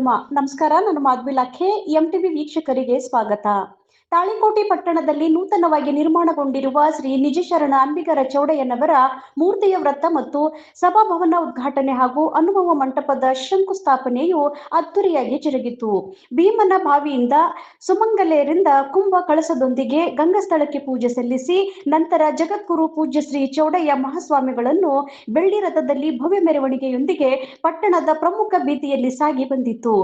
ಕಾರ್ಯಕ್ರಮ ನಮಸ್ಕಾರ ನಾನು ಮಾಧವಿ ಲಾಖೆ ಎಂಟಿವಿ ವೀಕ್ಷಕರಿಗೆ ಸ್ವಾಗತ. ತಾಳಿಕೋಟೆ ಪಟ್ಟಣದಲ್ಲಿ ನೂತನವಾಗಿ ನಿರ್ಮಾಣಗೊಂಡಿರುವ ಶ್ರೀ ನಿಜಶರಣ ಅಂಬಿಗರ ಚೌಡಯ್ಯನವರ ಮೂರ್ತಿಯ ವ್ರತ ಮತ್ತು ಸಭಾಭವನ ಉದ್ಘಾಟನೆ ಹಾಗೂ ಅನುಭವ ಮಂಟಪದ ಶಂಕುಸ್ಥಾಪನೆಯು ಅದ್ದೂರಿಯಾಗಿ ಜರುಗಿತು. ಭೀಮನ ಬಾವಿಯಿಂದ ಸುಮಂಗಲೆಯರಿಂದ ಕುಂಭ ಕಳಸದೊಂದಿಗೆ ಗಂಗಸ್ಥಳಕ್ಕೆ ಪೂಜೆ ಸಲ್ಲಿಸಿ, ನಂತರ ಜಗದ್ಗುರು ಪೂಜ್ಯ ಶ್ರೀ ಚೌಡಯ್ಯ ಮಹಾಸ್ವಾಮಿಗಳನ್ನು ಬೆಳ್ಳಿ ರಥದಲ್ಲಿ ಭವ್ಯ ಮೆರವಣಿಗೆಯೊಂದಿಗೆ ಪಟ್ಟಣದ ಪ್ರಮುಖ ಬೀದಿಯಲ್ಲಿ ಸಾಗಿ ಬಂದಿತು.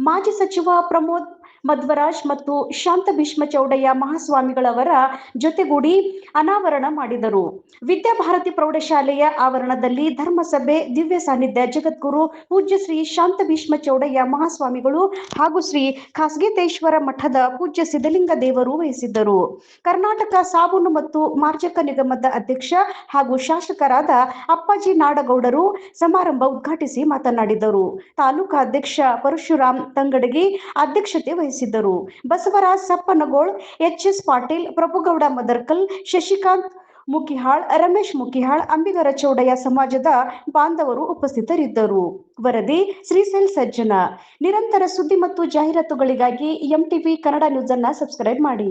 ಮಾಜಿ ಸಚಿವ ಪ್ರಮೋದ್ ಮಧ್ವರಾಜ್ ಮತ್ತು ಶಾಂತ ಭೀಷ್ಮ ಚೌಡಯ್ಯ ಮಹಾಸ್ವಾಮಿಗಳವರ ಜೊತೆಗೂಡಿ ಅನಾವರಣ ಮಾಡಿದರು. ವಿದ್ಯಾಭಾರತಿ ಪ್ರೌಢಶಾಲೆಯ ಆವರಣದಲ್ಲಿ ಧರ್ಮಸಭೆ, ದಿವ್ಯ ಸಾನ್ನಿಧ್ಯ, ಜಗದ್ಗುರು, ಪೂಜ್ಯ ಶ್ರೀ ಶಾಂತ ಭೀಷ್ಮ ಚೌಡಯ್ಯ ಮಹಾಸ್ವಾಮಿಗಳು ಹಾಗೂ ಶ್ರೀ ಖಾಸಗೀತೇಶ್ವರ ಮಠದ ಪೂಜ್ಯ ಸಿದ್ಧಲಿಂಗ ದೇವರು ವಹಿಸಿದ್ದರು. ಕರ್ನಾಟಕ ಸಾಬೂನು ಮತ್ತು ಮಾರ್ಜಕ ನಿಗಮದ ಅಧ್ಯಕ್ಷ ಹಾಗೂ ಶಾಸಕರಾದ ಅಪ್ಪಾಜಿ ನಾಡಗೌಡರು ಸಮಾರಂಭ ಉದ್ಘಾಟಿಸಿ ಮಾತನಾಡಿದರು. ತಾಲೂಕಾ ಅಧ್ಯಕ್ಷ ಪರಶುರಾಮ್ ತಂಗಡಗಿ ಅಧ್ಯಕ್ಷತೆ ವಹಿಸಿದ್ದರು. ಬಸವರಾಜ್ ಸಪ್ಪನಗೋಳ್, ಎಚ್ ಎಸ್ ಪಾಟೀಲ್, ಪ್ರಭುಗೌಡ ಮದರ್ಕಲ್, ಶಶಿಕಾಂತ್ ಮುಕಿಹಾಳ್ ರಮೇಶ್ ಮುಕಿಹಾಳ್ ಅಂಬಿಗರ ಚೌಡಯ್ಯ ಸಮಾಜದ ಬಾಂಧವರು ಉಪಸ್ಥಿತರಿದ್ದರು. ವರದಿ ಶ್ರೀಸೈಲ್ ಸಜ್ಜನ. ನಿರಂತರ ಸುದ್ದಿ ಮತ್ತು ಜಾಹೀರಾತುಗಳಿಗಾಗಿ ಎಂಟಿವಿ ಕನ್ನಡ ನ್ಯೂಸ್ ಅನ್ನ ಸಬ್ಸ್ಕ್ರೈಬ್ ಮಾಡಿ.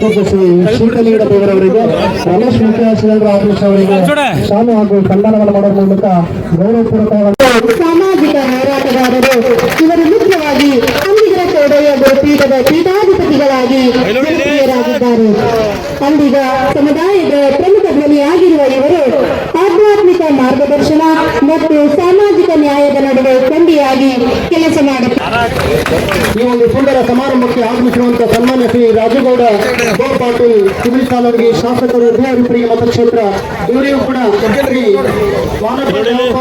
ಪೂಜ್ಯ ಶ್ರೀ ಶ್ರೀಕಲಿಂಗ ದೇವರವರಿಗೆ ರಮೇಶ್ ಮುಖ್ಯವಾಸಿಗಳ ಆದೇಶ ಅವರಿಗೆ ಶಾಲು ಹಾಗೂ ಸನ್ಮಾನವನ್ನು ಮಾಡುವ ಮೂಲಕ ಗೌರವಪೂರ್ವಕವಾಗಿ ಸಾಮಾಜಿಕ ಹೋರಾಟಗಾರರು ಇವರು ಮುಖ್ಯವಾಗಿ ಅಂಬಿಗರ ಚೌಡಯ್ಯ ಗುರುಪೀಠದ ಪೀಠಾಧಿಪತಿಗಳಾಗಿ ಜನಪ್ರಿಯರಾಗಿದ್ದಾರೆ. ಅಂಬಿಗ ಸಮುದಾಯದ ಪ್ರಮುಖ ಧ್ವನಿಯಾಗಿರುವ ಇವರು ಮಾರ್ಗದರ್ಶನ ಮತ್ತು ಸಾಮಾಜಿಕ ನ್ಯಾಯದ ನಡುವೆ ಕೊಂಡಿಯಾಗಿ ಕೆಲಸ ಮಾಡುತ್ತಾರೆ ಈ ಒಂದು ಸುಂದರ ಸಮಾರಂಭಕ್ಕೆ ಆಗಮಿಸಿರುವಂತಹ ಸನ್ಮಾನ್ಯ ಶ್ರೀ ರಾಜುಗೌಡ ಗೌಡ್ ಪಾಟೀಲ್ ಸಿವಿಲ್ ಸಾಲವರಿಗೆ ಶಾಸಕರು ಹೃದಯ ಮತಕ್ಷೇತ್ರ, ಇವರಿಗೂ ಕೂಡ ಶ್ರೀ ದೇವಪ್ಪ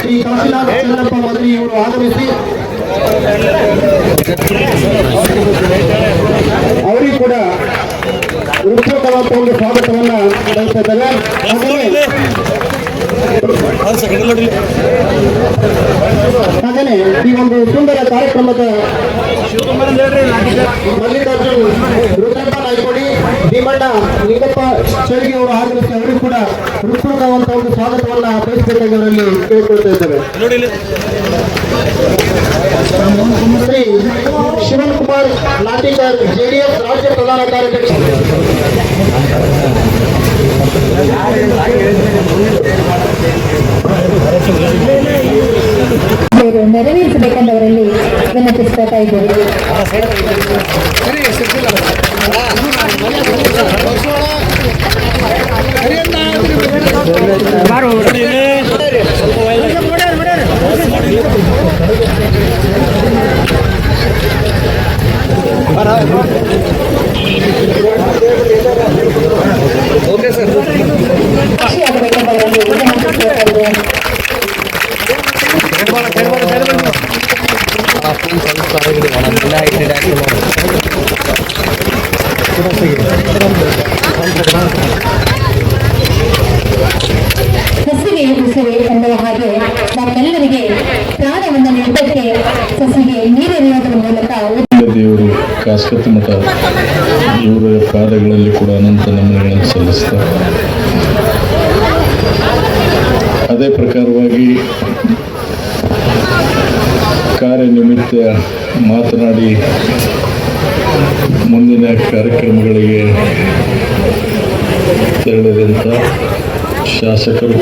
ಶ್ರೀ ಕಾಶಿನಾಥ್ ಚಂದ್ರಪ್ಪ ಮಂತ್ರಿ ಇವರು ಆಗಮಿಸಿ. ಅವರಿಗೂ ಕೂಡ ಹೃತ್ಪೂರ್ವಕವಾದ ಒಂದು ಸ್ವಾಗತವನ್ನು ಬಯಸ್ತಾ ಹಾಗೆಯೇ ಈ ಒಂದು ಸುಂದರ ಕಾರ್ಯಕ್ರಮದ ಮಲ್ಲಿಕಾರ್ಜುನ್ ರುದ್ರಪ್ಪ ನಾಯ್ಕೊಡಿ, ಭೀಮಣ್ಣ ನಿಂಗಪ್ಪ ಚಳಿಗೆ ಅವರು ಆಗಮಿಸಿ ಅವರು ಕೂಡ ಹೃತ್ಪೂರ್ವಕವಂತ ಒಂದು ಸ್ವಾಗತವನ್ನ ಬಯಸಬೇಕಾಗಿ ಕೇಳಿಕೊಳ್ತಾ ಇದ್ದಾರೆ ಶ್ರೀ ಶಿವನ್ ಕುಮಾರ್ ನಾಟಿಕರ್, ಜೆಡಿಎಸ್ ರಾಜ್ಯ ಪ್ರಧಾನ ಕಾರ್ಯದರ್ಶಿ ಅವರು ನೆರವೇರಿಸಬೇಕೆಂದವರಲ್ಲಿ ವಿನಂತಿಸ್ತಾ ಇದ್ದೇವೆ ಶ್ರೀ ಸಸಿಗೆ ಉಸಿರೆ ಎನ್ನುವ ಹಾಗೆ ನಮ್ಮೆಲ್ಲರಿಗೆ ಪ್ರಾಣವನ್ನು ನೀಡೋದಕ್ಕೆ ಸಸಿಗೆ ನೀರೆರೆಯೋದ್ರ ಮೂಲಕ ದೇವರು ಕಾಸ್ಕತ್ ಮಠ ಇವರ ಪಾದಗಳಲ್ಲಿ ಕೂಡ ಅನಂತ ನಮನಗಳನ್ನು ಸಲ್ಲಿಸ್ತಾರೆ ಅದೇ ಪ್ರಕಾರವಾಗಿ ಕಾರ್ಯನಿಮಿತ್ತ ಮಾತನಾಡಿ ಮುಂದಿನ ಕಾರ್ಯಕ್ರಮಗಳಿಗೆ ತೆರಳಿದಂಥ ಶಾಸಕರು,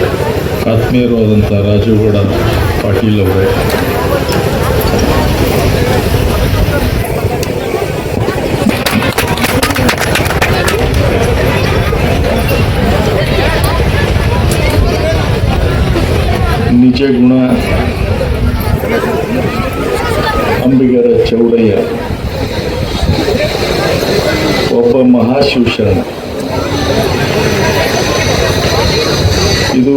ಆತ್ಮೀಯರು ಆದಂಥ ರಾಜುಗೌಡ ಪಾಟೀಲ್ ಅವರೇ. ನಿಜ ಗುಣ ಅಂಬಿಗರ ಚೌಡಯ್ಯ, ಒಬ್ಬ ಮಹಾಶಿವಶರಣ ಇದು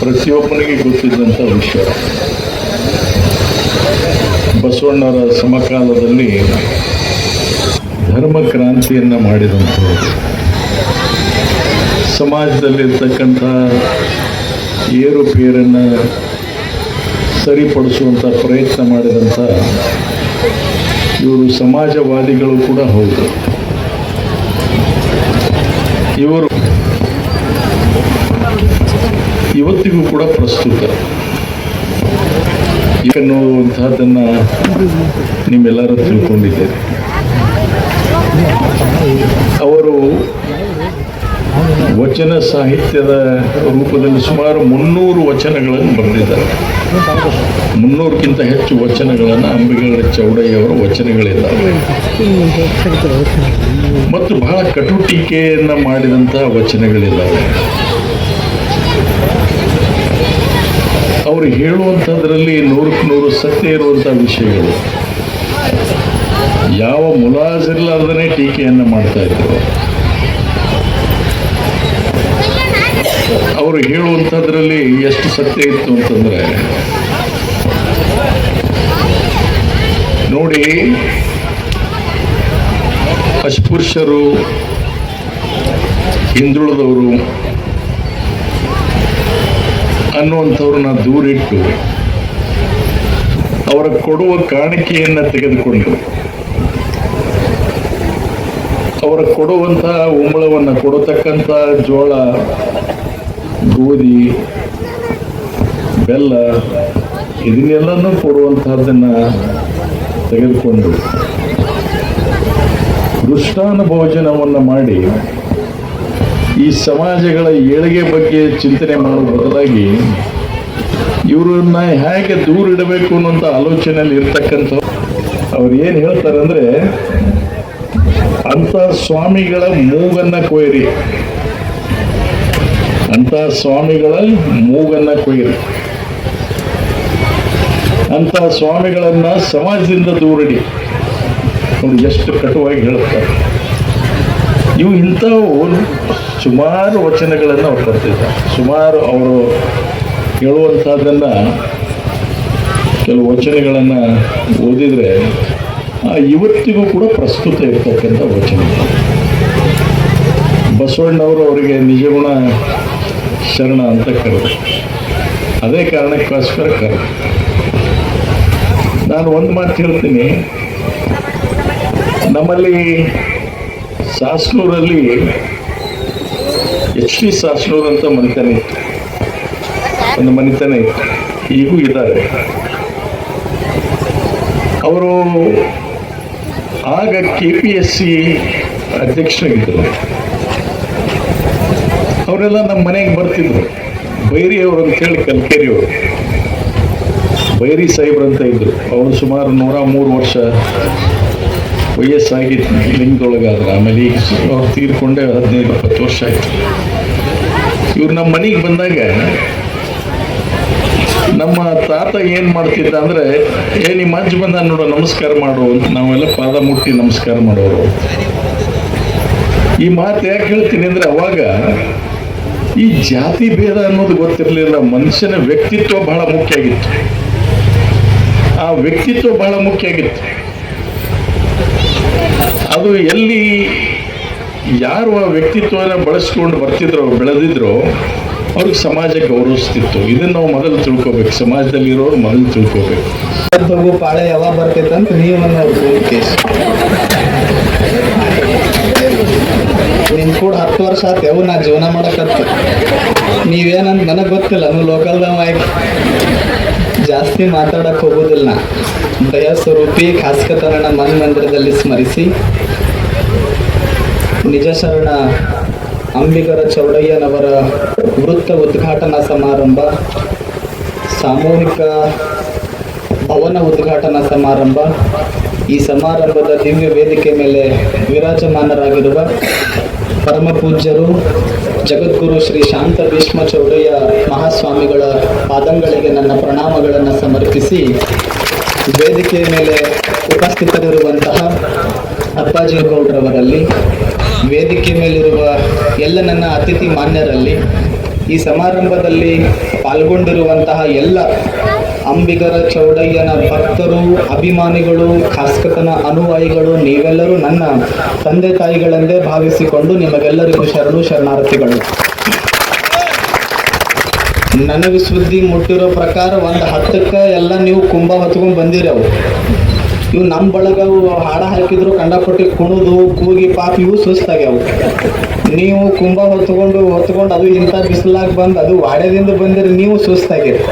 ಪ್ರತಿಯೊಬ್ಬನಿಗೆ ಗೊತ್ತಿದ್ದಂಥ ವಿಷಯ. ಬಸವಣ್ಣರ ಸಮಕಾಲದಲ್ಲಿ ಧರ್ಮ ಕ್ರಾಂತಿಯನ್ನು ಸಮಾಜದಲ್ಲಿರ್ತಕ್ಕಂಥ ಏರುಪೇರನ್ನು ಸರಿಪಡಿಸುವಂಥ ಪ್ರಯತ್ನ ಮಾಡಿದಂಥ ಇವರು ಸಮಾಜವಾದಿಗಳು ಕೂಡ ಹೌದು. ಇವರು ಇವತ್ತಿಗೂ ಕೂಡ ಪ್ರಸ್ತುತ. ಎನ್ನುವಂತಹದ್ದನ್ನು ನಿಮ್ಮೆಲ್ಲರೂ ತಿಳ್ಕೊಂಡಿದ್ದೇವೆ ಅವರು ವಚನ ಸಾಹಿತ್ಯದ ರೂಪದಲ್ಲಿ ಸುಮಾರು ಮುನ್ನೂರು ವಚನಗಳನ್ನು ಬರೆದಿದ್ದಾರೆ. ಮುನ್ನೂರಕ್ಕಿಂತ ಹೆಚ್ಚು ವಚನಗಳನ್ನು ಅಂಬಿಗರ ಚೌಡಯ್ಯವರ ವಚನಗಳಿದ್ದಾವೆ ಮತ್ತು ಬಹಳ ಕಟು ಟೀಕೆಯನ್ನು ಮಾಡಿದಂತಹ ವಚನಗಳಿದ್ದಾವೆ. ಅವರು ಹೇಳುವಂಥದ್ರಲ್ಲಿ ನೂರಕ್ಕೆ ನೂರು ಸತ್ಯ ಇರುವಂಥ ವಿಷಯಗಳು. ಯಾವ ಮುಲಾಜಿರ್ಲಾರ್ದೇ ಟೀಕೆಯನ್ನು ಮಾಡ್ತಾ ಇದ್ರು. ಅವರು ಹೇಳುವಂಥದ್ರಲ್ಲಿ ಎಷ್ಟು ಸತ್ಯ ಇತ್ತು ಅಂತಂದ್ರೆ, ನೋಡಿ, ಅಸ್ಪೃಶ್ಯರು, ಹಿಂದುಳಿದವರು ಅನ್ನುವಂಥವ್ರನ್ನ ದೂರಿಟ್ಟು ಅವರ ಕೊಡುವ ಕಾಣಿಕೆಯನ್ನು ತೆಗೆದುಕೊಂಡು ಅವರ ಕೊಡುವಂತಹ ಉಂಬಳವನ್ನು ಕೊಡತಕ್ಕಂಥ ಜೋಳ ಗೋಧಿ, ಬೆಲ್ಲ, ಇದನ್ನೆಲ್ಲನೂ ಕೊಡುವಂತಹದ್ದನ್ನ ತೆಗೆದುಕೊಂಡು ದುಷ್ಟಾನ ಭೋಜನವನ್ನು ಮಾಡಿ ಈ ಸಮಾಜಗಳ ಏಳಿಗೆ ಬಗ್ಗೆ ಚಿಂತನೆ ಮಾಡುವ ಬದಲಾಗಿ ಇವರನ್ನ ಹೇಗೆ ದೂರ ಇಡಬೇಕು ಅನ್ನೋಂಥ ಆಲೋಚನೆಯಲ್ಲಿ ಇರ್ತಕ್ಕಂಥ ಅವ್ರು ಏನು ಹೇಳ್ತಾರೆ ಅಂದ್ರೆ ಅಂಥ ಸ್ವಾಮಿಗಳ ಮೂಗನ್ನ ಕೊಯ್ರಿ ಅಂತ ಸ್ವಾಮಿಗಳ ಮೂಗನ್ನ ಕೊಯ್ಯಿರಿ. ಅಂತ ಸ್ವಾಮಿಗಳನ್ನ ಸಮಾಜದಿಂದ ದೂರಡಿ. ನೋಡಿ, ಎಷ್ಟು ಕಟುವಾಗಿ ಹೇಳುತ್ತಾರೆ. ಇವು ಇಂಥವು ಸುಮಾರು ವಚನಗಳನ್ನು ಅವ್ರು ಬರ್ತಿದ್ದಾರೆ ಸುಮಾರು ಅವರು ಹೇಳುವಂಥದ್ದನ್ನು ಕೆಲವು ವಚನಗಳನ್ನು ಓದಿದರೆ ಇವತ್ತಿಗೂ ಕೂಡ ಪ್ರಸ್ತುತ ಇರ್ತಕ್ಕಂಥ ವಚನ ಬಸವಣ್ಣವರು ಅವರಿಗೆ ನಿಜಗುಣ ಶರಣ ಅಂತ ಕರೆದೆ ಅದೇ ಕಾರಣಕ್ಕೋಸ್ಕರ ಕರೆ. ನಾನು ಒಂದು ಮಾತು ಹೇಳ್ತೀನಿ. ನಮ್ಮಲ್ಲಿ ಸಾಸ್ನೂರಲ್ಲಿ ಎಚ್ ಡಿ ಸಾಸ್ನೂರ್ ಅಂತ ಮನೆತನ ಇತ್ತು. ಒಂದು ಮನೆತನ ಇತ್ತು. ಈಗೂ ಇದ್ದಾರೆ. ಅವರು ಆಗ ಕೆ ಪಿ ಎಸ್ ಸಿ ಅಧ್ಯಕ್ಷರಾಗಿದ್ದರು. ಅವರೆಲ್ಲ ನಮ್ಮ ಮನೆಗೆ ಬರ್ತಿದ್ರು. ಬೈರಿ ಅವರು ಅಂತೇಳಿ ಕಲ್ಕೇರಿ ಅವರು. ಬೈರಿ ಸಾಹೇಬ್ರು ಅಂತ ಇದ್ರು. ಅವರು ಸುಮಾರು ನೂರ ಮೂರು ವರ್ಷ ವಯಸ್ಸಾಗಿ ಲಿಂಗದೊಳಗಾದ್ರೆ ಆಮೇಲೆ ಈಗ ಅವ್ರು ತೀರ್ಕೊಂಡೆ ಹದಿನೈದು, ಇಪ್ಪತ್ತು ವರ್ಷ ಆಯ್ತು. ಇವ್ರು ನಮ್ಮ ಮನೆಗೆ ಬಂದಾಗ ನಮ್ಮ ತಾತ ಏನು ಮಾಡ್ತಿದ್ದ ಅಂದರೆ, ಏ, ನಿಮ್ಮ ಅಜ್ಜ ಬಂದ, ನೋಡು, ನಮಸ್ಕಾರ ಮಾಡು ಅಂತ ನಾವೆಲ್ಲ ಪಾದ ಮುಟ್ಟಿ ನಮಸ್ಕಾರ ಮಾಡೋರು. ಈ ಮಾತು ಯಾಕೆ ಹೇಳ್ತೀನಿ ಅಂದ್ರೆ ಅವಾಗ ಈ ಜಾತಿ ಭೇದ ಅನ್ನೋದು ಗೊತ್ತಿರಲಿಲ್ಲ. ಮನುಷ್ಯನ ವ್ಯಕ್ತಿತ್ವ ಬಹಳ ಮುಖ್ಯ ಆಗಿತ್ತು. ಆ ವ್ಯಕ್ತಿತ್ವ ಬಹಳ ಮುಖ್ಯ ಆಗಿತ್ತು. ಅದು ಎಲ್ಲಿ ಯಾರು ಆ ವ್ಯಕ್ತಿತ್ವನ ಬಳಸ್ಕೊಂಡು ಬರ್ತಿದ್ರು, ಬೆಳೆದಿದ್ರು, ಅವ್ರಿಗೆ ಸಮಾಜ ಗೌರವಿಸ್ತಿತ್ತು. ಇದನ್ನ ನಾವು ಮೊದಲು ತಿಳ್ಕೊಬೇಕು. ಸಮಾಜದಲ್ಲಿ ಇರೋರು ಮೊದಲು ತಿಳ್ಕೊಬೇಕು. ಪಾಳೆ ಯಾವಾಗ ಬರ್ತೈತೆ ಅಂತ ಕೂಡ ಹತ್ತು ವರ್ಷ ಆತೇವು ನಾ ಜೀವನ ಮಾಡಕತ್ತ. ನೀವೇನಂತ ನನಗೆ ಗೊತ್ತಿಲ್ಲ ನೀವು ಲೋಕಲ್ದವ ಆಗಿ ಜಾಸ್ತಿ ಮಾತಾಡಕ್ಕೆ ಹೋಗೋದಿಲ್ಲ ದಯ ಸ್ವರೂಪಿ ಖಾಸ್ಕತನ ಮನ್ ಮಂದಿರದಲ್ಲಿ ಸ್ಮರಿಸಿ. ನಿಜ ಶರಣ, ಅಂಬಿಗರ ಚೌಡಯ್ಯನವರ ವೃತ್ತ ಉದ್ಘಾಟನಾ ಸಮಾರಂಭ, ಸಾಮೂಹಿಕ ಭವನ ಉದ್ಘಾಟನಾ ಸಮಾರಂಭ, ಈ ಸಮಾರಂಭದ ದಿವ್ಯ ವೇದಿಕೆ ಮೇಲೆ ವಿರಾಜಮಾನರಾಗಿರುವ ಪರಮ ಪೂಜ್ಯರು ಜಗದ್ಗುರು ಶ್ರೀ ಶಾಂತ ಭೀಷ್ಮ ಚೌಡಯ್ಯ ಮಹಾಸ್ವಾಮಿಗಳ ಪಾದಂಗಳಿಗೆ ನನ್ನ ಪ್ರಣಾಮಗಳನ್ನು ಸಮರ್ಪಿಸಿ ವೇದಿಕೆಯ ಮೇಲೆ ಉಪಸ್ಥಿತರಿರುವಂತಹ ಅಪ್ಪಾಜಿ ಗೌಡ್ರವರಲ್ಲಿ, ವೇದಿಕೆ ಮೇಲಿರುವ ಎಲ್ಲ ನನ್ನ ಅತಿಥಿ ಮಾನ್ಯರಲ್ಲಿ, ಈ ಸಮಾರಂಭದಲ್ಲಿ ಪಾಲ್ಗೊಂಡಿರುವಂತಹ ಎಲ್ಲ ಅಂಬಿಗರ ಚೌಡಯ್ಯನ ಭಕ್ತರು, ಅಭಿಮಾನಿಗಳು ಖಾಸ್ಕತನ ಅನುಯಾಯಿಗಳು, ನೀವೆಲ್ಲರೂ ನನ್ನ ತಂದೆ ತಾಯಿಗಳೆಂದೇ ಭಾವಿಸಿಕೊಂಡು ನಿಮಗೆಲ್ಲರಿಗೂ ಶರಣು ಶರಣಾರ್ಥಿಗಳು. ನನಗೆ ಸುದ್ದಿ ಮುಟ್ಟಿರೋ ಪ್ರಕಾರ ಒಂದು ಹತ್ತಕ್ಕೆ ಎಲ್ಲ ನೀವು ಕುಂಭ ಹೊತ್ಕೊಂಡು ಬಂದಿರವು ಇವು ನಮ್ಮ ಬಳಗ ಹಾಡ ಹಾಕಿದ್ರು ಕಂಡಪಟ್ಟಿ ಕುಣಿದು, ಕೂಗಿ ಪಾಪ ಇವು ಸುಸ್ತಾಗ್ಯಾವು. ನೀವು ಕುಂಭ ಹೊತ್ಕೊಂಡು ಹೊತ್ಕೊಂಡು ಅದು ಇಂಥ ಬಿಸಿಲಾಗಿ ಬಂದು ಅದು ವಾಡ್ಯದಿಂದ ಬಂದಿರ, ನೀವು ಸುಸ್ತಾಗಿರಿ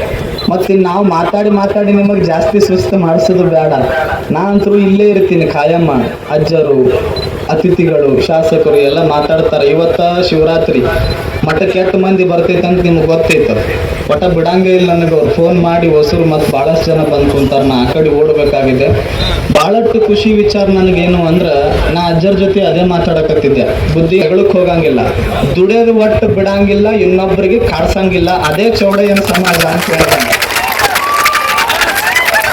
ಮತ್ತೆ ನಾವು ಮಾತಾಡಿ ಮಾತಾಡಿ ನಿಮಗೆ ಜಾಸ್ತಿ ಸುಸ್ತು ಮಾಡಿಸೋದು ಬೇಡ. ನಾ ಅಂತೂ ಇಲ್ಲೇ ಇರ್ತೀನಿ ಕಾಯಮ್ಮ ಅಜ್ಜರು, ಅತಿಥಿಗಳು, ಶಾಸಕರು ಎಲ್ಲ ಮಾತಾಡ್ತಾರೆ. ಇವತ್ತ ಶಿವರಾತ್ರಿ. ಮಠಕ್ಕೆ ಎಷ್ಟು ಮಂದಿ ಬರ್ತೈತೆ ಅಂತ ನಿಮ್ಗೆ ಗೊತ್ತೈತೆ. ಒಟ್ಟ ಬಿಡಂಗೇ ಇಲ್ಲ ನನಗೆ. ಅವ್ರು ಫೋನ್ ಮಾಡಿ ಹೊಸರು ಮತ್ತು ಭಾಳಷ್ಟು ಜನ ಬಂದು ಕುಂತಾರೆ. ನಾ ಆ ಕಡೆ ಓಡಬೇಕಾಗಿದೆ. ಭಾಳಷ್ಟು ಖುಷಿ ವಿಚಾರ ನನಗೇನು ಅಂದ್ರೆ, ನಾ ಅಜ್ಜರ ಜೊತೆ ಅದೇ ಮಾತಾಡಕತ್ತಿದ್ದೆ. ಬುದ್ಧಿ ಹೆಗಳಕ್ಕೆ ಹೋಗಂಗಿಲ್ಲ. ದುಡಿಯೋದು ಒಟ್ಟು ಬಿಡಂಗಿಲ್ಲ ಇನ್ನೊಬ್ಬರಿಗೆ ಕಾಡ್ಸಂಗಿಲ್ಲ. ಅದೇ ಚೌಡಯ್ಯನ ಸಮಾಜ ಅಂತ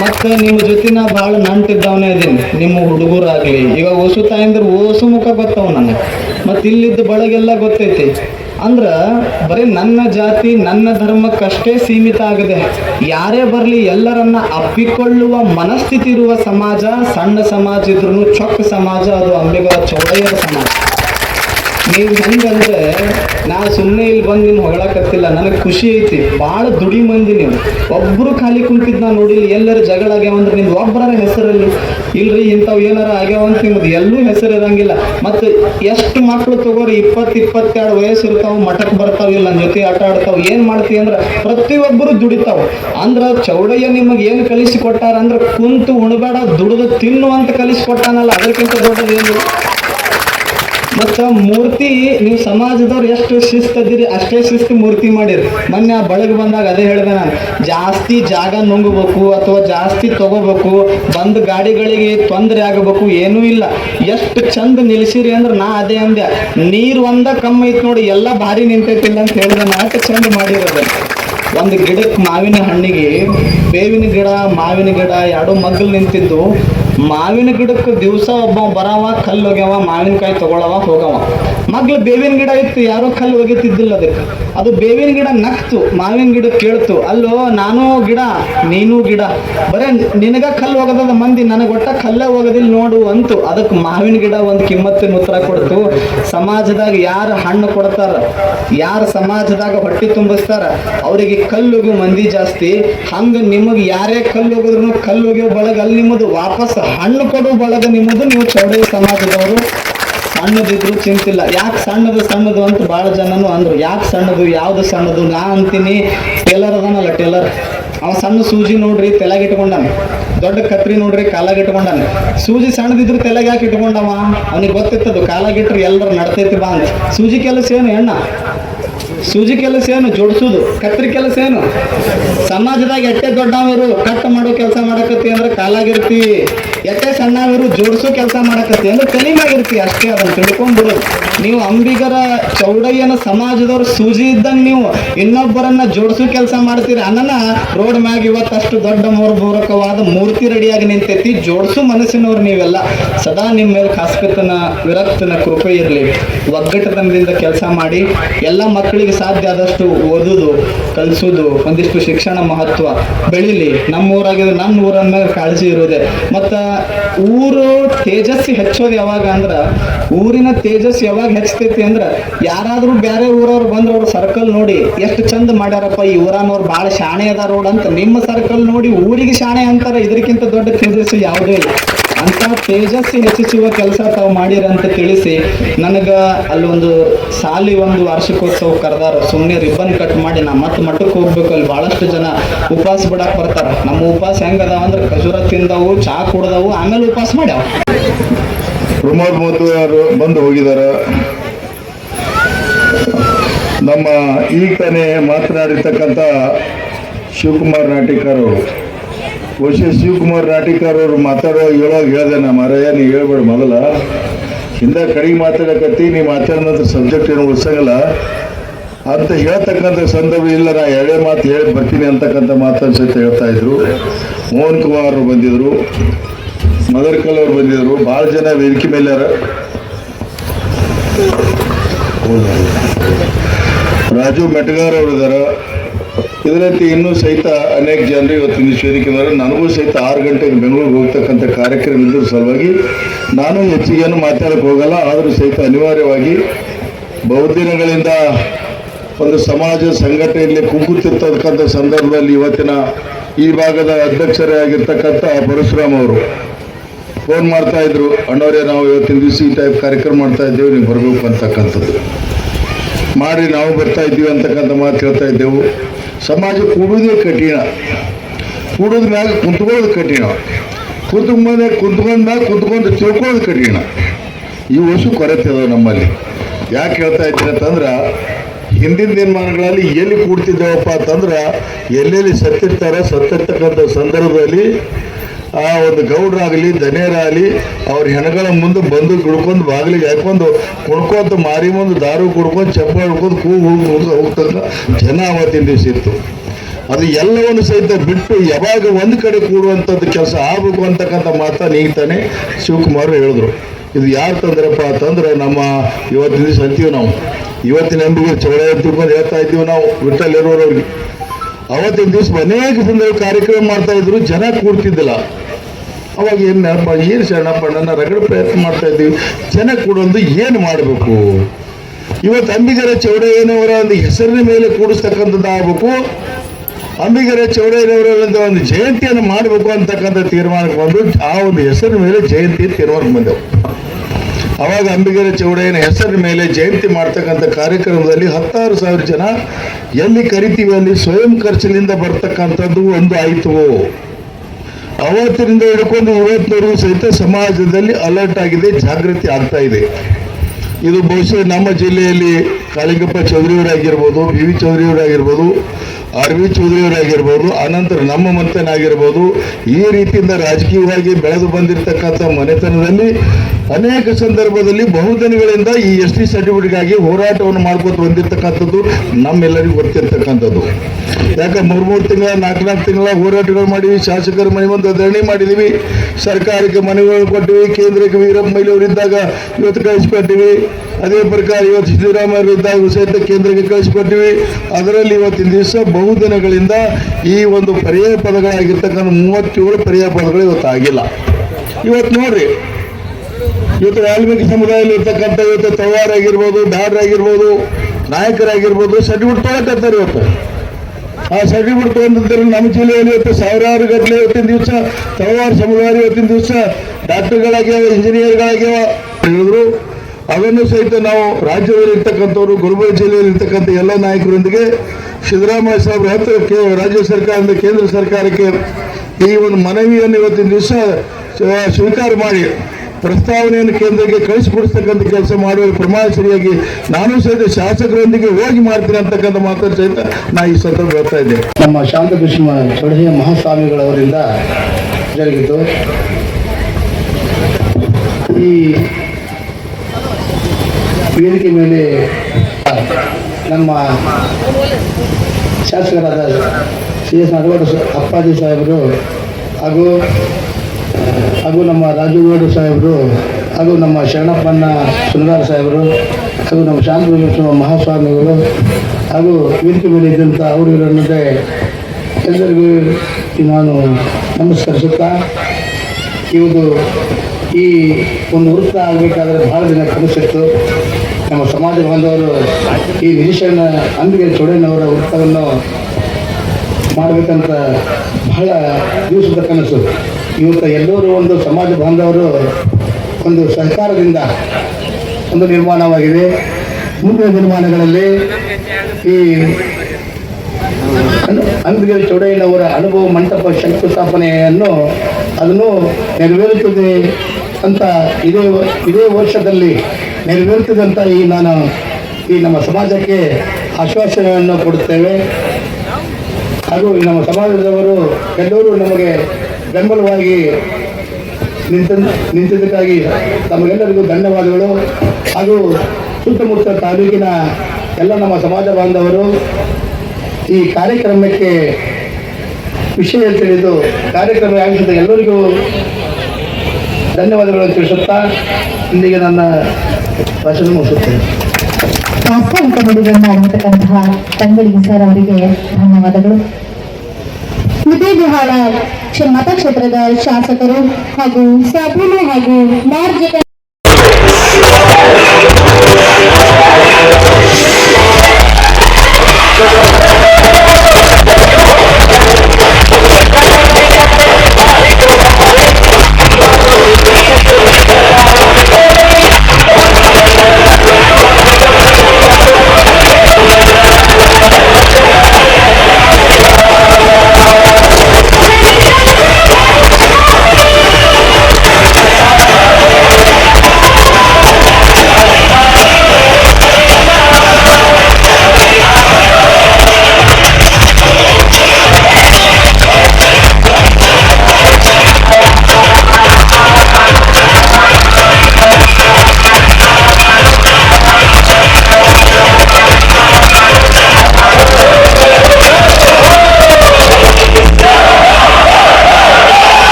ಮತ್ತೆ ನಿಮ್ಮ ಜೊತೆ ನಾ ಭಾಳ ನಂಟಿದ್ದವನೇ ಇದ್ದೀನಿ ನಿಮ್ಮ ಹುಡುಗರಾಗ್ಲಿ. ಈಗ ಓಸು ತಾಯಂದ್ರೆ ಓಸು ಮುಖ ಗೊತ್ತವ ನನಗೆ. ಮತ್ತೆ ಇಲ್ಲಿದ್ದ ಬಳಗೆಲ್ಲ ಗೊತ್ತೈತಿ. ಅಂದ್ರ ಬರೀ ನನ್ನ ಜಾತಿ, ನನ್ನ ಧರ್ಮಕ್ಕಷ್ಟೇ ಸೀಮಿತ ಆಗದೆ. ಯಾರೇ ಬರಲಿ ಎಲ್ಲರನ್ನ ಅಪ್ಪಿಕೊಳ್ಳುವ ಮನಸ್ಥಿತಿ ಇರುವ ಸಮಾಜ, ಸಣ್ಣ ಸಮಾಜ ಇದ್ರೂ ಚೊಕ್ಕ ಸಮಾಜ ಅದು ಅಂಬಿಗರ ಚೌಡಯ್ಯರ ಸಮಾಜ. ನೀವು ಹೆಂಗಂದ್ರೆ ನಾ ಸುಮ್ಮನೆ ಇಲ್ಲಿ ಬಂದು ನಿಮ್ಮ ಹೊಗಳಕತ್ತಿಲ್ಲ ನನಗೆ ಖುಷಿ ಐತಿ. ಭಾಳ ದುಡಿ ಮಂದಿ ನೀವು. ಒಬ್ಬರು ಖಾಲಿ ಕುಂತಿದ್ದು ನಾನು ನೋಡಿಲ್ಲ ಎಲ್ಲರ ಜಗಳ ಆಗ್ಯಾವ ಅಂದ್ರೆ ನಿಮ್ದು ಒಬ್ಬರ ಹೆಸರಲ್ಲಿ. ಇಲ್ರಿ, ಇಂಥವು ಏನಾರ ಆಗ್ಯಾವ ಅಂತ ನಿಮ್ದು ಎಲ್ಲೂ ಹೆಸರು ಇರಂಗಿಲ್ಲ. ಮತ್ತು ಎಷ್ಟು ಮಕ್ಕಳು ತಗೋರಿ, ಇಪ್ಪತ್ತು ಇಪ್ಪತ್ತೆರಡು ವಯಸ್ಸು ಇರ್ತಾವೆ ಮಠಕ್ಕೆ ಬರ್ತಾವ ಇಲ್ಲ ನನ್ನ ಜೊತೆ ಆಟ ಆಡ್ತಾವೆ, ಏನು ಮಾಡ್ತೀವಿ ಅಂದ್ರೆ ಪ್ರತಿಯೊಬ್ಬರು ದುಡಿತಾವೆ. ಅಂದ್ರೆ ಚೌಡಯ್ಯ ನಿಮಗೆ ಏನು ಕಲಿಸಿ ಕೊಟ್ಟಾರ ಅಂದ್ರೆ ಕುಂತು ಉಣಬೇಡ, ದುಡಿದು ತಿನ್ನು ಅಂತ ಕಲಿಸಿ ಕೊಟ್ಟಾನಲ್ಲ, ಅದಕ್ಕಿಂತ ದೊಡ್ಡದೇನು? ಮತ್ತ ಮೂರ್ತಿ, ನೀವು ಸಮಾಜದವ್ರು ಎಷ್ಟು ಶಿಸ್ತದಿರಿ ಅಷ್ಟೇ ಶಿಸ್ತು ಮೂರ್ತಿ ಮಾಡಿರಿ. ಮೊನ್ನೆ ಬಳಗ ಬಂದಾಗ ಅದೇ ಹೇಳಿದೆ ನಾನು, ಜಾಸ್ತಿ ಜಾಗ ನುಂಗಬೇಕು ಅಥವಾ ಜಾಸ್ತಿ ತಗೋಬೇಕು, ಬಂದ ಗಾಡಿಗಳಿಗೆ ತೊಂದರೆ ಆಗಬೇಕು ಏನೂ ಇಲ್ಲ. ಎಷ್ಟು ಚಂದ ನಿಲ್ಸಿರಿ ಅಂದ್ರೆ ನಾ ಅದೇ ಅಂದೆ. ನೀರು ಒಂದ ಕಮ್ಮಿ ಐತೆ ನೋಡಿ, ಎಲ್ಲ ಭಾರಿ ನಿಂತೈತಿಲ್ಲ ಅಂತ ಹೇಳಿದೆ, ನಾಟ ಚಂದ ಮಾಡಿರೋದು. ಒಂದು ಗಿಡಕ್ಕೆ ಮಾವಿನ ಹಣ್ಣಿಗೆ, ಬೇವಿನ ಗಿಡ, ಮಾವಿನ ಗಿಡ ಎರಡು ಮಗ್ಗಲ್ ನಿಂತಿದ್ದು ಮಾವಿನ ಗಿಡಕ್ಕೆ ದಿವಸ ಒಬ್ಬ ಬರವ ಕಲ್ಲು ಹೋಗ್ಯಾವ ಮಾವಿನಕಾಯಿ ತಗೊಳವ ಹೋಗವ. ಮಗ್ಲು ಬೇವಿನ ಗಿಡ ಇತ್ತು, ಯಾರೋ ಕಲ್ಲು ಒಗಿತಿದ್ದಿಲ್ಲ ಅದಕ್ಕೆ. ಅದು ಬೇವಿನ ಗಿಡ ನಕ್ತು, ಮಾವಿನ ಗಿಡ ಕೇಳ್ತು, ಅಲ್ಲೋ, ನಾನು ಗಿಡ, ನೀನು ಗಿಡ. ಬರೇ, ನಿನಗ ಕಲ್ಲು ಹೋಗದ ಮಂದಿ, ನನಗೆ ಒಟ್ಟ ಕಲ್ಲೇ ಹೋಗೋದಿಲ್ಲ ನೋಡು ಅಂತು. ಅದಕ್ಕೆ ಮಾವಿನ ಗಿಡ ಒಂದು ಕಿಮ್ಮತ್ತಿನ ಉತ್ತರ ಕೊಡ್ತು. ಸಮಾಜದಾಗ ಯಾರು ಹಣ್ಣು ಕೊಡ್ತಾರ, ಯಾರು ಸಮಾಜದಾಗ ಹೊಟ್ಟೆ ತುಂಬಿಸ್ತಾರ, ಅವರಿಗೆ ಕಲ್ಲುಗು ಮಂದಿ ಜಾಸ್ತಿ. ಹಂಗ ನಿಮಗೆ ಯಾರೇ ಕಲ್ಲು ಹೋಗಿದ್ರು ಕಲ್ಲು ಒಗೆಯೋ ಬಳಗ ಅಲ್ಲಿ ನಿಮ್ಮದು ವಾಪಸ್ ಹಣ್ಣು ಕೊಡೋ ಬಳಗ ನಿಮ್ಮದು, ನೀವು ಚೌಡಿ ಸಮಾಜದವರು. ಸಣ್ಣದಿದ್ರು ಚಿಂತಿಲ್ಲ. ಯಾಕೆ ಸಣ್ಣದು ಸಣ್ಣದು ಅಂತ ಭಾಳ ಜನನು ಅಂದ್ರು. ಯಾಕೆ ಸಣ್ಣದು, ಯಾವ್ದು ಸಣ್ಣದು? ನಾ ಅಂತೀನಿ ಟೇಲರ್ ಅದಾನಲ್ಲ ಟೇಲರ್. ಅವ ಸಣ್ಣ ಸೂಜಿ ನೋಡ್ರಿ ಇಟ್ಕೊಂಡಾನ. ದೊಡ್ಡ ಕತ್ರಿ ನೋಡ್ರಿ, ಕಾಲಾಗ ಇಟ್ಕೊಂಡಾನೆ. ಸೂಜಿ ಸಣ್ಣದಿದ್ರು ತಲೆಗೆ ಯಾಕೆ ಇಟ್ಕೊಂಡವ? ಅವನಿಗೆ ಗೊತ್ತಿತ್ತದು ಕಾಲಾಗಿಟ್ರೆ ಎಲ್ಲರೂ ನಡ್ತೈತಿ ಬಾ ಅಂತ. ಸೂಜಿ ಕೆಲಸ ಏನು ಹೆಣ್ಣ ಸೂಜಿ ಕೆಲಸ ಏನು? ಜೋಡಿಸೋದು. ಕತ್ರಿ ಕೆಲಸ ಏನು? ಸಮಾಜದಾಗ ಎಟ್ಟೆ ದೊಡ್ಡವರು ಕಟ್ ಮಾಡೋ ಕೆಲಸ ಮಾಡಕತ್ತಿ ಅಂದ್ರೆ ಕಾಲಾಗಿರ್ತಿ ಎಟ್ಟೆ ಸಣ್ಣವರು ಜೋಡಿಸೋ ಕೆಲಸ ಮಾಡಕತ್ತಿ? ಅಂದ್ರೆ ತಲೆಮಾಗಿರ್ತಿ ಅಷ್ಟೇ, ಅದನ್ನ ತಿಳ್ಕೊಂಡ್ಬಿಡು. ನೀವು ಅಂಬಿಗರ ಚೌಡಯ್ಯನ ಸಮಾಜದವ್ರು ಸೂಜಿ ಇದ್ದಂಗೆ ನೀವು ಇನ್ನೊಬ್ಬರನ್ನ ಜೋಡಿಸೋ ಕೆಲಸ ಮಾಡ್ತೀರಿ. ಅನ್ನನ ರೋಡ್ ಮ್ಯಾಗ ಇವತ್ತಷ್ಟು ದೊಡ್ಡ ಮೂರ್ಭೂರಕವಾದ ಮೂರ್ತಿ ರೆಡಿಯಾಗಿ ನಿಂತೈತಿ. ಜೋಡಿಸೋ ಮನಸ್ಸಿನವ್ರು ನೀವೆಲ್ಲ. ಸದಾ ನಿಮ್ಮ ಮೇಲೆ ಖಾಸ್ಕತನ ವಿರಕ್ತನ ಕೃಪೆ ಇರಲಿ. ಒಗ್ಗಟ್ಟತನದಿಂದ ಕೆಲಸ ಮಾಡಿ. ಎಲ್ಲ ಮಕ್ಕಳಿಗೆ ಸಾಧ್ಯ ಆದಷ್ಟು ಓದುದು, ಕಲಿಸೋದು, ಒಂದಿಷ್ಟು ಶಿಕ್ಷಣ ಮಹತ್ವ ಬೆಳಿಲಿ. ನಮ್ಮ ಊರಾಗಿದ್ರೆ ನನ್ನ ಊರನ್ನ ಕಾಳಜಿ ಇರೋದೆ. ಮತ್ತು ಊರು ತೇಜಸ್ಸಿ ಹೆಚ್ಚೋದು ಯಾವಾಗ ಅಂದ್ರ, ಊರಿನ ತೇಜಸ್ ಯಾವಾಗ ಹೆಚ್ಚತೈತಿ ಅಂದ್ರ, ಯಾರಾದ್ರೂ ಬೇರೆ ಊರವ್ರು ಬಂದ್ರೆ ಅವ್ರ ಸರ್ಕಲ್ ನೋಡಿ ಎಷ್ಟು ಚಂದ ಮಾಡ್ಯಾರಪ್ಪ ಈ ಊರನವ್ರು ಬಹಳ ಶಾಣೆ ಅದಾರ ರೋಡ್ ಅಂತ, ನಿಮ್ಮ ಸರ್ಕಲ್ ನೋಡಿ ಊರಿಗೆ ಶಾಣೆ ಅಂತಾರ ಇದಕ್ಕಿಂತ ದೊಡ್ಡ ತೇಜಸ್ಸು ಯಾವುದೇ ಇಲ್ಲ. ಅಂತ ತೇಜಸ್ಸಿ ಹೆಚ್ಚಿಸುವ ಕೆಲಸ ತಾವು ಮಾಡಿರಂತ ತಿಳಿಸಿ ನನಗ ಅಲ್ಲೊಂದು ಸಾಲಿ ಒಂದು ವಾರ್ಷಿಕೋತ್ಸವ ಕರೆದಾರ. ಸುಮ್ಮನೆ ರಿಬ್ಬನ್ ಕಟ್ ಮಾಡಿ ನಾ ಮತ್ತೆ ಮಠಕ್ಕೆ ಹೋಗ್ಬೇಕು, ಅಲ್ಲಿ ಬಹಳಷ್ಟು ಜನ ಉಪವಾಸ ಬಿಡಕ್ ಬರ್ತಾರ. ನಮ್ಮ ಉಪವಾಸ ಹೆಂಗದಾವ ಅಂದ್ರೆ ಖಜೂರ ತಿಂದವು ಚಹಾ ಕುಡ್ದವು, ಆಮೇಲೆ ಉಪವಾಸ ಮಾಡ್ಯಾವ. ಪ್ರಮೋದ್ ಮೋದಿ ಯಾರು ಬಂದು ಹೋಗಿದಾರ. ನಮ್ಮ ಈಗ ತಾನೇ ಮಾತನಾಡಿರ್ತಕ್ಕಂಥ ಶಿವಕುಮಾರ್ ನಾಟಿಕರ್. ಬಹುಶಃ ಶಿವಕುಮಾರ್ ರಾಟಿಕಾರ್ ಅವರು ಮಾತಾಡೋ ಹೇಳೋವಾಗ ಹೇಳ್ದೆ ನಾ ಮರಯ್ಯ ನೀ ಹೇಳ್ಬೇಡ ಮೊದಲ. ಹಿಂದೆ ಕಡಿಗೆ ಮಾತಾಡಕತ್ತಿ, ನೀ ಮಾತಾಡಿದಂಥ ಸಬ್ಜೆಕ್ಟ್ ಏನು ಉಳ್ಸಂಗಲ್ಲ. ಅಂತ ಹೇಳ್ತಕ್ಕಂಥ ಸಂದರ್ಭ ಇಲ್ಲ, ನಾ ಎರಡೇ ಮಾತು ಹೇಳಿ ಬರ್ತೀನಿ ಅಂತಕ್ಕಂಥ ಮಾತನ್ನು ಸಹಿತ ಹೇಳ್ತಾ ಇದ್ರು. ಮೋಹನ್ ಕುಮಾರ್ ಅವರು ಬಂದಿದ್ರು. ಮದರ್ಕಲ್ ಅವರು ಬಂದಿದ್ರು. ಭಾಳ ಜನ ವೇದಿಕೆ ಮೇಲೆ ರಾಜು ಮೆಟಗಾರ್ ಅವರು ಇದಾರ ಇದರಂತೆ ಇನ್ನೂ ಸಹಿತ ಅನೇಕ ಜನರು ಇವತ್ತಿನ ದಿವಸ ವೇದಿಕೆ ಇದ್ದಾರೆ ನನಗೂ ಸಹಿತ ಆರು ಗಂಟೆಗೆ ಬೆಂಗಳೂರಿಗೆ ಹೋಗ್ತಕ್ಕಂಥ ಕಾರ್ಯಕ್ರಮ ಇದ್ರ ಸಲುವಾಗಿ ನಾನು ಹೆಚ್ಚಿಗೇನು ಮಾತಾಡಕ್ಕೆ ಹೋಗಲ್ಲ, ಆದರೂ ಸಹಿತ ಅನಿವಾರ್ಯವಾಗಿ ಬಹುದಿನಗಳಿಂದ ಒಂದು ಸಮಾಜ ಸಂಘಟನೆಯಲ್ಲಿ ಕುಗ್ಗುತ್ತಿರ್ತಕ್ಕಂಥ ಸಂದರ್ಭದಲ್ಲಿ ಇವತ್ತಿನ ಈ ಭಾಗದ ಅಧ್ಯಕ್ಷರೇ ಆಗಿರ್ತಕ್ಕಂಥ ಪರಶುರಾಮ್ ಅವರು ಫೋನ್ ಮಾಡ್ತಾ ಇದ್ರು, ಅಣ್ಣವರೇ, ನಾವು ಇವತ್ತಿನ ದಿವಸ ಈ ಟೈಪ್ ಕಾರ್ಯಕ್ರಮ ಮಾಡ್ತಾ ಇದ್ದೇವೆ, ನೀವು ಬರಬೇಕು ಅಂತಕ್ಕಂಥದ್ದು. ಮಾಡಿ ನಾವು ಬರ್ತಾ ಇದ್ದೀವಿ ಅಂತಕ್ಕಂಥ ಮಾತು ಹೇಳ್ತಾ ಇದ್ದೆವು. ಸಮಾಜ ಕೂಡುವುದೇ ಕಠಿಣ. ಕೂಡೋದ್ ಮ್ಯಾಗ ಕುಂತ್ಕೊಳ್ಳೋದು ಕಠಿಣ. ಕುಂತ್ಕೊಂಡ್ ಕುಂತ್ಕೊಂಡ್ ಮ್ಯಾಗ ಕುಂತ್ಕೊಂಡು ತಿಳ್ಕೊಳ್ಳೋದು ಕಠಿಣ. ಈ ವಸು ಕೊರತೆ ಅದ ನಮ್ಮಲ್ಲಿ. ಯಾಕೆ ಹೇಳ್ತಾ ಇದ್ದೀನಿ ಅಂತಂದ್ರೆ, ಹಿಂದಿನ ದಿನಮಾನಗಳಲ್ಲಿ ಎಲ್ಲಿ ಕೂಡ್ತಿದ್ದೇವಪ್ಪ ಅಂತಂದ್ರೆ, ಎಲ್ಲೆಲ್ಲಿ ಸತ್ತಿರ್ತಾರೆ ಸತ್ತಿರ್ತಕ್ಕಂಥ ಸಂದರ್ಭದಲ್ಲಿ ಆ ಒಂದು ಗೌಡ್ರಾಗಲಿ ದನೇರಾಗಲಿ ಅವ್ರ ಹೆಣಗಳ ಮುಂದೆ ಬಂದು ಕುಡ್ಕೊಂಡು ಬಾಗಿಲಿಗೆ ಹಾಕೊಂಡು ಕುಡ್ಕೊಂತ ಮಾರಿ ಮುಂದೆ ದಾರು ಕುಡ್ಕೊಂಡು ಚಪ್ಪ ಹಿಡ್ಕೊಂಡು ಕೂಗು ಹೋಗಿ ಹೋಗ್ತಂತ ಜನ ಅವತ್ತಿನ ದಿವಸ ಇತ್ತು. ಅದು ಎಲ್ಲವನ್ನು ಸಹಿತ ಬಿಟ್ಟು ಯಾವಾಗ ಒಂದು ಕಡೆ ಕೂಡುವಂಥದ್ದು ಕೆಲಸ ಆಗಬೇಕು ಅಂತಕ್ಕಂಥ ಮಾತನ್ನು ಈಗ ತಾನೇ ಶಿವಕುಮಾರ್ ಹೇಳಿದ್ರು. ಇದು ಯಾರು ತಂದ್ರಪ್ಪ ಅಂತಂದ್ರೆ ನಮ್ಮ ಇವತ್ತಿನ ದಿವಸ ಅಂತೀವಿ ನಾವು. ಇವತ್ತಿನ ಅಂಬಿಗೆ ಚೌಳ ತಿಳ್ಕೊಂಡು ಹೇಳ್ತಾ ಇದ್ದೀವಿ ನಾವು ವಿಠಲ್ ಅವತ್ತಿನ ದಿವಸ ಅನೇಕ ಸಂದರ್ಭ ಕಾರ್ಯಕ್ರಮ ಮಾಡ್ತಾ ಇದ್ರು, ಜನ ಕೂಡ್ತಿದ್ದಿಲ್ಲ. ಅವಾಗ ಏನು ನೆನಪ, ಏನು ಶರಣಪ್ಪ, ನನ್ನ ರಗಡ ಪ್ರಯತ್ನ ಮಾಡ್ತಾ ಇದ್ದೀವಿ ಜನ ಕೂಡೊಂದು ಏನು ಮಾಡಬೇಕು? ಇವತ್ತು ಅಂಬಿಗರ ಚೌಡಯ್ಯನವರ ಒಂದು ಹೆಸರಿನ ಮೇಲೆ ಕೂಡಿಸ್ತಕ್ಕಂಥದ್ದು ಆಗಬೇಕು. ಅಂಬಿಗರ ಚೌಡಯ್ಯನವರ ಒಂದು ಜಯಂತಿಯನ್ನು ಮಾಡಬೇಕು ಅಂತಕ್ಕಂಥ ತೀರ್ಮಾನಕ್ಕೆ ಬಂದು ಆ ಒಂದು ಹೆಸರಿನ ಮೇಲೆ ಜಯಂತಿ ತೀರ್ಮಾನಕ್ಕೆ ಬಂದೆವು. ಅವಾಗ ಅಂಬಿಗರ ಚೌಡಯ್ಯನ ಹೆಸರಿನ ಮೇಲೆ ಜಯಂತಿ ಮಾಡ್ತಕ್ಕಂಥ ಕಾರ್ಯಕ್ರಮದಲ್ಲಿ ಹತ್ತಾರು ಸಾವಿರ ಜನ ಎಲ್ಲಿ ಕರಿತೀವಿ ಅಲ್ಲಿ ಸ್ವಯಂ ಖರ್ಚಿನಿಂದ ಬರ್ತಕ್ಕಂಥದ್ದು ಒಂದು ಆಯಿತು. ಅವತ್ತಿನಿಂದ ಹಿಡ್ಕೊಂಡು ಇವತ್ತಿನವರೆಗೂ ಸಹಿತ ಸಮಾಜದಲ್ಲಿ ಅಲರ್ಟ್ ಆಗಿದೆ, ಜಾಗೃತಿ ಆಗ್ತಾ ಇದೆ. ಇದು ಬಹುಶಃ ನಮ್ಮ ಜಿಲ್ಲೆಯಲ್ಲಿ ಕಾಳಿಂಗಪ್ಪ ಚೌಧರಿಯವರಾಗಿರ್ಬೋದು, ಬಿ ವಿ ಚೌಧರಿಯವರಾಗಿರ್ಬೋದು, ಆರ್ ವಿ ಚೌಧರಿಯವರಾಗಿರ್ಬೋದು, ಅನಂತರ ನಮ್ಮ ಮಂತನಾಗಿರ್ಬೋದು ಈ ರೀತಿಯಿಂದ ರಾಜಕೀಯವಾಗಿ ಬೆಳೆದು ಬಂದಿರತಕ್ಕಂಥ ಮನೆತನದಲ್ಲಿ ಅನೇಕ ಸಂದರ್ಭದಲ್ಲಿ ಬಹುದಿನಗಳಿಂದ ಈ ಎಸ್ ಟಿ ಸರ್ಟಿಫಿಕೇಟ್ಗಾಗಿ ಹೋರಾಟವನ್ನು ಮಾಡ್ಕೊತ ಬಂದಿರತಕ್ಕಂಥದ್ದು ನಮ್ಮೆಲ್ಲರಿಗೂ ಗೊತ್ತಿರ್ತಕ್ಕಂಥದ್ದು. ಯಾಕೆ ಮೂರು ಮೂರು ತಿಂಗಳ, ನಾಲ್ಕು ನಾಲ್ಕು ತಿಂಗಳ ಹೋರಾಟಗಳು ಮಾಡಿವಿ ಶಾಸಕರ ಮನೆ ಮುಂದೆ ಧರಣಿ ಮಾಡಿದೀವಿ, ಸರ್ಕಾರಕ್ಕೆ ಮನವಿಗಳು ಕೊಟ್ಟಿವಿ, ಕೇಂದ್ರಕ್ಕೆ ವೀರಪ್ಪ ಮೊಯ್ಲಿ ಇದ್ದಾಗ ಇವತ್ತು ಕಳಿಸ್ಕೊಟ್ಟಿವಿ, ಅದೇ ಪ್ರಕಾರ ಇವತ್ತು ಸಿದ್ದರಾಮಯ್ಯ ಇದ್ದಾಗ ಸಹಿತ ಕೇಂದ್ರಕ್ಕೆ ಕಳಿಸ್ಕೊಟ್ಟಿವಿ. ಅದರಲ್ಲಿ ಇವತ್ತಿನ ದಿವಸ ಬಹುದಿನಗಳಿಂದ ಈ ಒಂದು ಪರ್ಯಾಯ ಪದಗಳಾಗಿರ್ತಕ್ಕಂಥ ಮೂವತ್ತೇಳು ಪರ್ಯಾಯ ಪದಗಳು ಇವತ್ತು ಆಗಿಲ್ಲ. ಇವತ್ತು ನೋಡ್ರಿ ಇವತ್ತು ವಾಲ್ಮೀಕಿ ಸಮುದಾಯದಲ್ಲಿ ಇರ್ತಕ್ಕಂಥ ಇವತ್ತು ತವಾರ್ ಆಗಿರ್ಬೋದು ಡಾಡ್ರ್ ಆಗಿರ್ಬೋದು ನಾಯಕರಾಗಿರ್ಬೋದು, ಸರ್ಟಿಫಿಕೇಟ್ ತೊಗೊಳಕತ್ತಾರೆ ಇವತ್ತು. ಆ ಸರ್ಟಿಫಿಕೇಟ್ ತೊಗೊಂಡಿದ್ದರೆ ನಮ್ಮ ಜಿಲ್ಲೆಯಲ್ಲಿ ಇವತ್ತು ಸಾವಿರಾರು ಗಟ್ಟಲೆ ಇವತ್ತಿನ ದಿವಸ ತವಾರ್ ಸಮುದಾಯ ಇವತ್ತಿನ ದಿವಸ ಡಾಕ್ಟರ್ಗಳಾಗ್ಯಾವ, ಇಂಜಿನಿಯರ್ಗಳಾಗ್ಯಾವ ಹೇಳಿದ್ರು. ಅದನ್ನು ಸಹಿತ ನಾವು ರಾಜ್ಯದಲ್ಲಿ ಇರ್ತಕ್ಕಂಥವ್ರು ಗುಲ್ಬರ್ಗ ಜಿಲ್ಲೆಯಲ್ಲಿ ಇರ್ತಕ್ಕಂಥ ಎಲ್ಲ ನಾಯಕರೊಂದಿಗೆ ಸಿದ್ದರಾಮಯ್ಯ ಸಾಹೇಬ್ರ ಹತ್ತಿರ ಕೇ, ರಾಜ್ಯ ಸರ್ಕಾರದಿಂದ ಕೇಂದ್ರ ಸರ್ಕಾರಕ್ಕೆ ಈ ಒಂದು ಮನವಿಯನ್ನು ಇವತ್ತಿನ ದಿವಸ ಸ್ವೀಕಾರ ಮಾಡಿ ಪ್ರಸ್ತಾವನೆಯನ್ನು ಕೇಂದ್ರಕ್ಕೆ ಕಳಿಸಿಕೊಡಿಸ್ತಕ್ಕಂಥ ಕೆಲಸ ಮಾಡುವ ಪ್ರಮಾಣ ಸರಿಯಾಗಿ ನಾನು ಸಹಿತ ಶಾಸಕರೊಂದಿಗೆ ಹೋಗಿ ಮಾಡ್ತೀನಿ ಅಂತಕ್ಕಂಥ ಮಾತನ್ನು ಸಹಿತ ನಾ ಈ ಸಂದರ್ಭ ಹೇಳ್ತಾ ಇದ್ದೆ ನಮ್ಮ ಶಾಂತಕೃಷ್ಣ ಚೌಡಯ್ಯ ಮಹಾಸ್ವಾಮಿಗಳವರಿಂದ ಜರುಗಿತು. ಈ ವೇದಿಕೆ ಮೇಲೆ ನಮ್ಮ ಶಾಸಕರಾದ ಸಿ ಎಸ್ ನಾಡಗೌಡ ಅಪ್ಪಾಜಿ ಸಾಹೇಬರು ಹಾಗೂ ಹಾಗೂ ನಮ್ಮ ರಾಜುಗೌಡ ಸಾಹೇಬರು ಹಾಗೂ ನಮ್ಮ ಶರಣಪ್ಪಣ್ಣ ಸುಂದರ ಸಾಹೇಬರು ಹಾಗೂ ನಮ್ಮ ಶಾಂತ ಮಹಾಸ್ವಾಮಿಗಳು ಹಾಗೂ ವೇದಿಕೆ ಮೇಲೆ ಇದ್ದಂಥ ಅವರು ಎಲ್ಲರಿಗೂ ನಾನು ನಮಸ್ಕರಿಸುತ್ತಾ ಇವುದು ಈ ಒಂದು ವೃತ್ತ ಆಗಬೇಕಾದ್ರೆ ಬಹಳ ದಿನ ಕನಸಿತ್ತು. ನಮ್ಮ ಸಮಾಜ ಬಾಂಧವರು ಈ ನಿರೀಶನ ಅಂಬಿಗೆ ಚೋಡನವರ ವೃತ್ತವನ್ನು ಮಾಡಬೇಕಂತ ಬಹಳ ದಿವಸದ ಕನಸು. ಇವತ್ತು ಎಲ್ಲರೂ ಒಂದು ಸಮಾಜ ಬಾಂಧವರು, ಒಂದು ಸರ್ಕಾರದಿಂದ ಒಂದು ನಿರ್ಮಾಣವಾಗಿದೆ. ಮುಂದಿನ ನಿರ್ಮಾಣಗಳಲ್ಲಿ ಈ ಅಂಬಿಗರಿ ಚೌಡಯ್ಯನವರ ಅನುಭವ ಮಂಟಪ ಶಂಕುಸ್ಥಾಪನೆಯನ್ನು ಅದನ್ನು ನೆರವೇರುತ್ತದೆ ಅಂತ ಇದೇ ಇದೇ ವರ್ಷದಲ್ಲಿ ನೆರವೇರುತ್ತದೆ ಅಂತ ಈ ನಾನು ಈ ನಮ್ಮ ಸಮಾಜಕ್ಕೆ ಆಶ್ವಾಸನೆಯನ್ನು ಕೊಡುತ್ತೇವೆ. ಹಾಗೂ ನಮ್ಮ ಸಮಾಜದವರು ಎಲ್ಲರೂ ನಮಗೆ ಬೆಂಬಲವಾಗಿ ನಿಂತ ನಿಂತಿದ್ದಕ್ಕಾಗಿ ತಮಗೆಲ್ಲರಿಗೂ ಧನ್ಯವಾದಗಳು. ಹಾಗೂ ಸುತ್ತಮುತ್ತ ತಾಲೂಕಿನ ಎಲ್ಲ ನಮ್ಮ ಸಮಾಜ ಬಾಂಧವರು, ಈ ಕಾರ್ಯಕ್ರಮಕ್ಕೆ ವಿಷಯ ತಿಳಿದು ಕಾರ್ಯಕ್ರಮ ಆಗಿಸಿದ ಎಲ್ಲರಿಗೂ ಧನ್ಯವಾದಗಳನ್ನು ತಿಳಿಸುತ್ತಾ ಇಲ್ಲಿಗೆ ನನ್ನ ಭಾಷಣ ಮುಗಿಸುತ್ತೇನೆ. ಪ್ರಾಸ್ತಾವಿಕ ನುಡಿಗಳನ್ನ ಆಡಿರ್ತಕ್ಕಂತಹ ತಂಗಳಿಗೆ ಸರ್ ಅವರಿಗೆ ಧನ್ಯವಾದಗಳು. ಮುದ್ದೇಬಿಹಾಳ ಕ್ಷ- ಮತಕ್ಷೇತ್ರದ ಶಾಸಕರು ಹಾಗೂ ಸಾಬೂನು ಹಾಗೂ ಮಾರ್ಜಕ